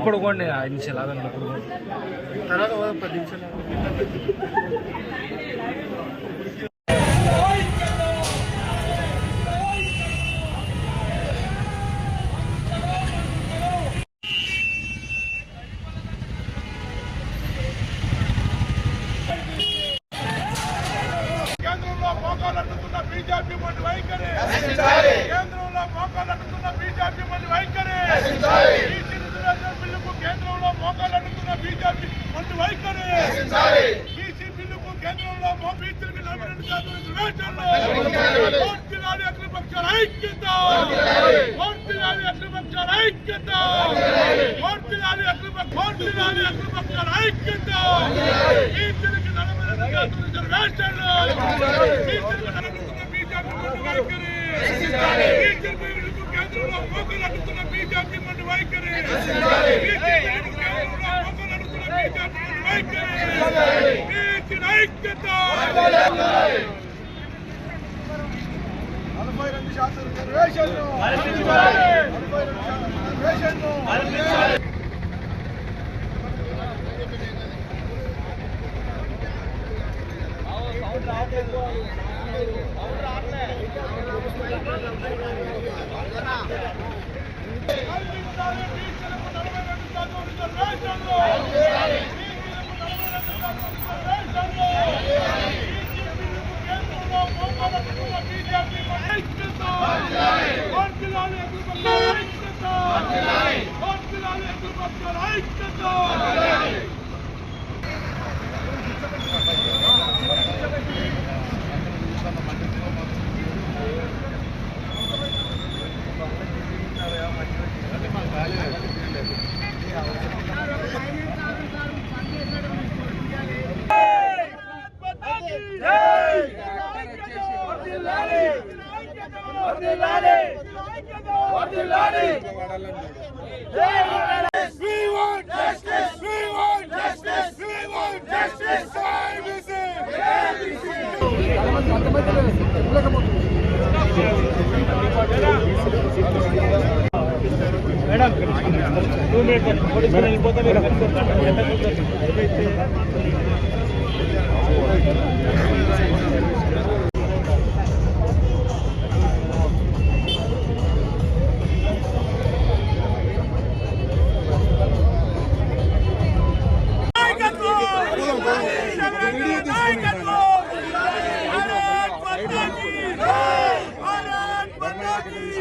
ಉಳ್ಕೊಡ್ಕೊಂಡೆ ಐದು ನಿಮಿಷ ಎಲ್ಲ ಅದನ್ನು ಉಳ್ಕೊಡ್ಕೊಂಡು వైఖరి ఈసీ బిల్లుకు కేంద్రంలో మో బీసీలకు నలభై రెండు శాతం రిజర్వేషన్లు పూర్తిలాది అఖిలపక్షాల ఐక్యత పూర్తిలాది అఖిలపక్షాల ఐక్యత పూర్తిలాది అఖిలపక్ష పూర్తిలాది అఖిలపక్షాల ఐక్యత బీసీలకు నలభై రెండు శాతం రిజర్వేషన్లు బీసీలకు నడుపుతున్న బీజేపీ మంది వైఖరి బీసీ బిల్లుకు కేంద్రంలో మోకాలట్టుతున్న బీజేపీ మంది వైఖరి బీసీ బిల్లుకు కేంద్రంలో మోకాలట్టుతున్న నలభై రెండు శాతం రిజర్వేషన్లు నలభై రెండు శాతం రిజర్వేషన్లు కల్పించాలి బీసీలకు నలభై రెండు శాతం రిజర్వేషన్లు బీసీలకు నలభై రెండు శాతం రిజర్వేషన్లు బీజేపీలకు కేంద్రంలో మోకాలట్టుకున్న బీజేపీ ఐక్యత కోర్టులాలి అగ్రపక్షాల ఐక్యత కోర్టులాలి అగ్రపక్షాల ఐక్యత We want justice! We want justice! We want justice! నాయకత్వం భారత్ మాతా కీ మీరు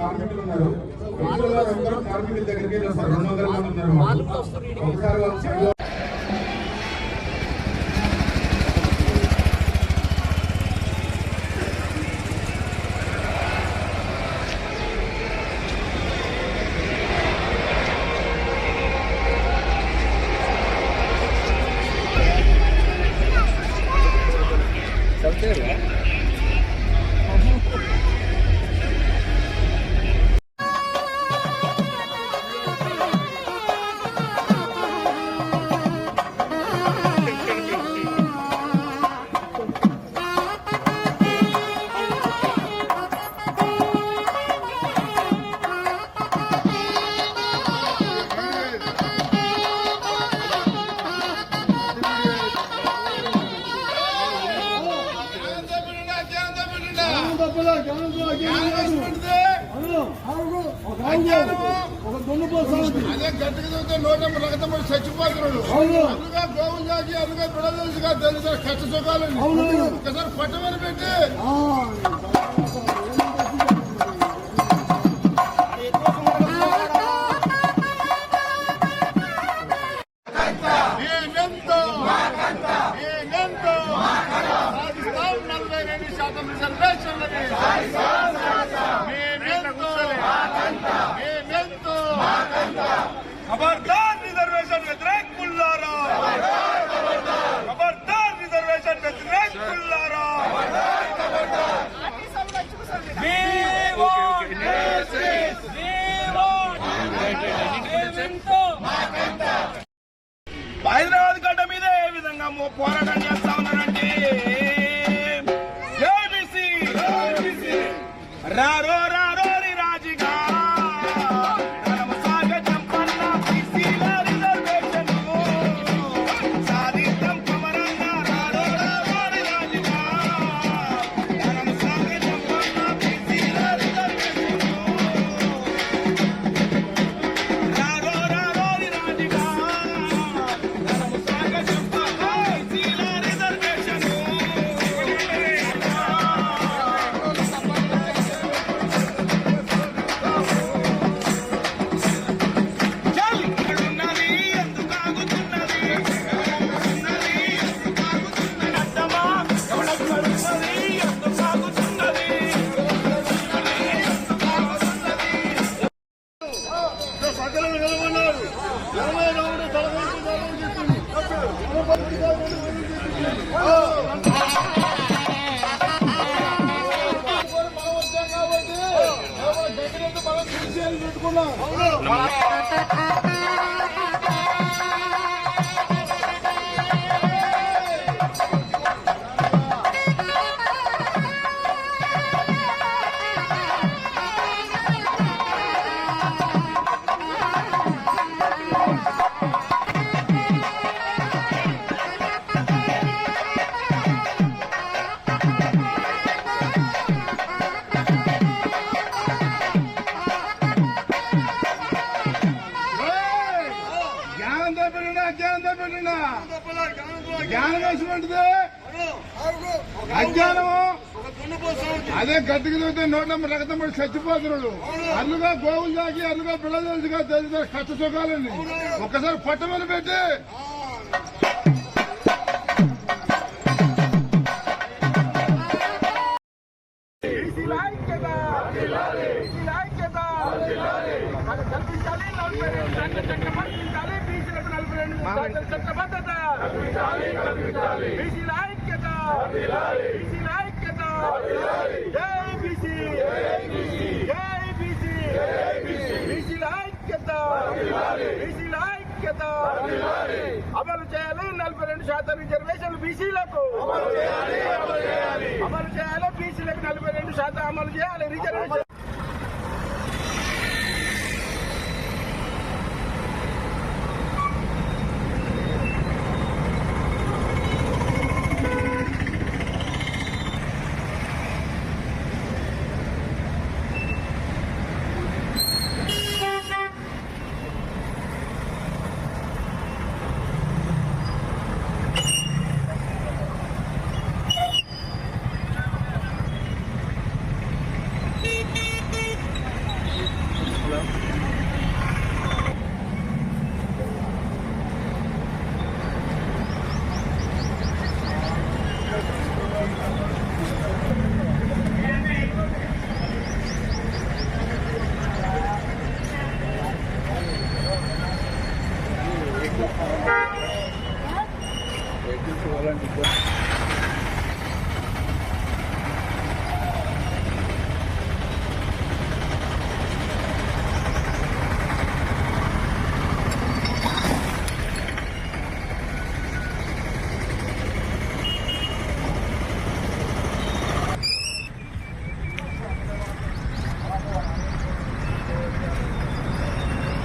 కార్మికులు ఉన్నారు కార్మికుల దగ్గరికి రెండు వందల మంది ఉన్నారు ఒకసారి వాళ్ళు అదే గట్టిగా చదివితే నూట ఎనభై రక్తం పడి చచ్చిపోతున్నాడు అందుగా గోవులు చాకి అందుగా బిడదలుసుగా తెలుసు కష్ట సుఖాలు ఒకసారి పట్టమని పెట్టి. జ్ఞానం వేసినటువంటిది అజ్ఞానము. అదే గట్టికి చూస్తే నోట్ల రక్తం పడి చచ్చిపోతున్నాడు అల్లుగా గోవులు తాకి అల్లుగా పిల్లలుగా తెలిసిన కష్ట సుఖాలని. ఒక్కసారి పట్టమని పెట్టి నలభై రెండు బీసీల ఐక్యత బీసీల ఐక్యత జై బీసీ జై బీసీ బీసీల ఐక్యత బీసీల ఐక్యత అమలు చేయాలి నలభై రెండు శాతం రిజర్వేషన్లు బీసీలకు అమలు చేయాలి బీసీలకు నలభై రెండు శాతం అమలు చేయాలి రిజర్వేషన్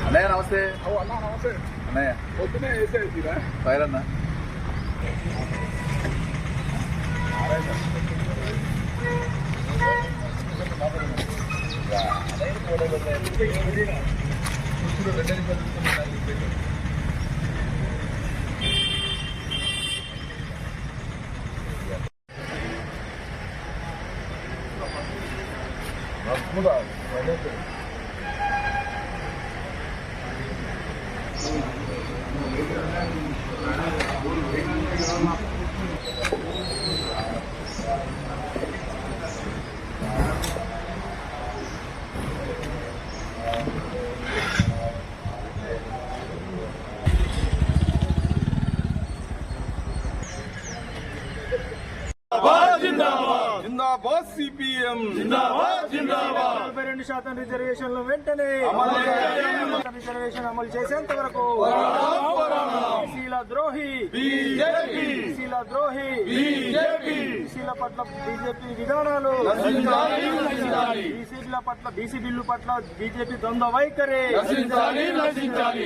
అన్నయ్య నమస్తే అన్నయ్య. పొద్దునే వేసేసిరా ఫైర్ అన్న. జిందాబాద్ సిపిఎం. జిందాబాద్ జిందాబాద్. నలభై రెండు శాతం రిజర్వేషన్లు వెంటనే రిజర్వేషన్ అమలు చేసేంత వరకు బీసీల ద్రోహి బీజేపీ. బీసీల ద్రోహి బీసీల పట్ల బీజేపీ విధానాలు బీసీల పట్ల బీసీ బిల్లు పట్ల బీజేపీ ద్వంద్వ వైఖరి.